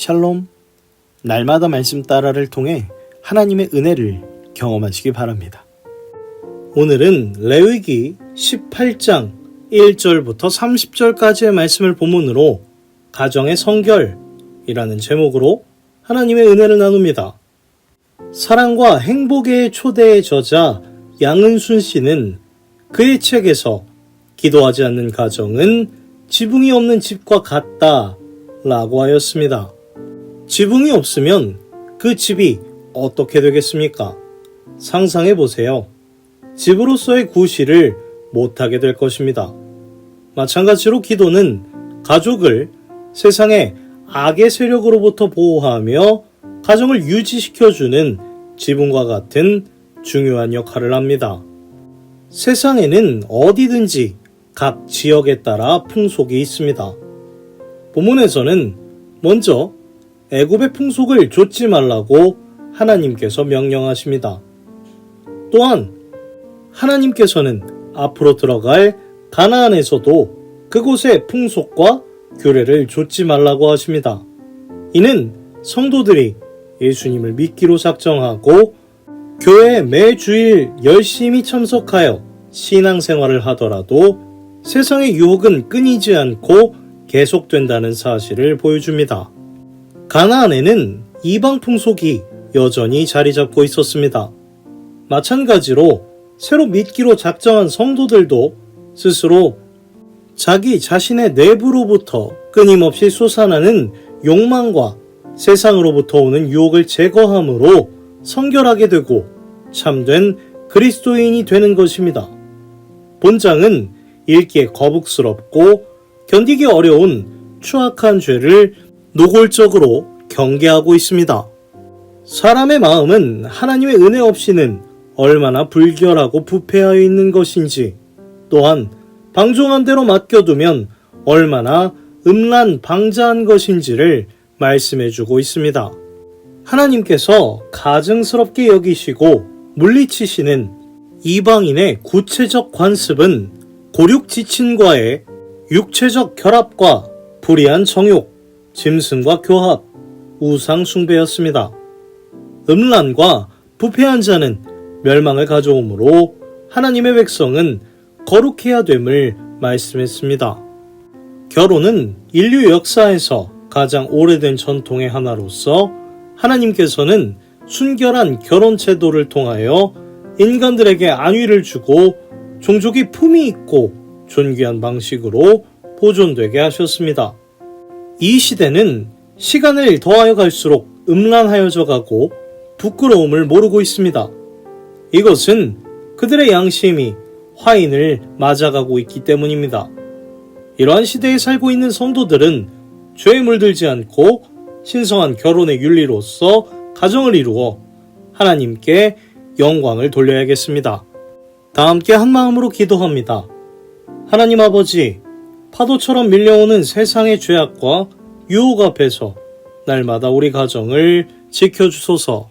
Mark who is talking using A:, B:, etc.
A: 샬롬. 날마다 말씀 따라를 통해 하나님의 은혜를 경험하시기 바랍니다. 오늘은 레위기 18장 1절부터 30절까지의 말씀을 본문으로 가정의 성결이라는 제목으로 하나님의 은혜를 나눕니다. 사랑과 행복의 초대의 저자 양은순 씨는 그의 책에서 기도하지 않는 가정은 지붕이 없는 집과 같다 라고 하였습니다. 지붕이 없으면 그 집이 어떻게 되겠습니까? 상상해 보세요. 집으로서의 구실을 못하게 될 것입니다. 마찬가지로 기도는 가족을 세상의 악의 세력으로부터 보호하며 가정을 유지시켜주는 지붕과 같은 중요한 역할을 합니다. 세상에는 어디든지 각 지역에 따라 풍속이 있습니다. 본문에서는 먼저 애굽의 풍속을 좇지 말라고 하나님께서 명령하십니다. 또한 하나님께서는 앞으로 들어갈 가나안에서도 그곳의 풍속과 규례를 좇지 말라고 하십니다. 이는 성도들이 예수님을 믿기로 작정하고 교회에 매주일 열심히 참석하여 신앙생활을 하더라도 세상의 유혹은 끊이지 않고 계속된다는 사실을 보여줍니다. 가나안에는 이방 풍속이 여전히 자리 잡고 있었습니다. 마찬가지로 새로 믿기로 작정한 성도들도 스스로 자기 자신의 내부로부터 끊임없이 솟아나는 욕망과 세상으로부터 오는 유혹을 제거함으로 성결하게 되고 참된 그리스도인이 되는 것입니다. 본장은 읽기에 거북스럽고 견디기 어려운 추악한 죄를 노골적으로 경계하고 있습니다. 사람의 마음은 하나님의 은혜 없이는 얼마나 불결하고 부패하여 있는 것인지, 또한 방종한 대로 맡겨두면 얼마나 음란 방자한 것인지를 말씀해 주고 있습니다. 하나님께서 가증스럽게 여기시고 물리치시는 이방인의 구체적 관습은 고륙 지친과의 육체적 결합과 불의한 정욕, 짐승과 교합, 우상 숭배였습니다. 음란과 부패한 자는 멸망을 가져오므로 하나님의 백성은 거룩해야 됨을 말씀했습니다. 결혼은 인류 역사에서 가장 오래된 전통의 하나로서 하나님께서는 순결한 결혼 제도를 통하여 인간들에게 안위를 주고 종족이 품위 있고 존귀한 방식으로 보존되게 하셨습니다. 이 시대는 시간을 더하여 갈수록 음란하여져 가고 부끄러움을 모르고 있습니다. 이것은 그들의 양심이 화인을 맞아가고 있기 때문입니다. 이러한 시대에 살고 있는 성도들은 죄에 물들지 않고 신성한 결혼의 윤리로서 가정을 이루어 하나님께 영광을 돌려야겠습니다. 다 함께 한 마음으로 기도합니다. 하나님 아버지, 파도처럼 밀려오는 세상의 죄악과 유혹 앞에서 날마다 우리 가정을 지켜주소서.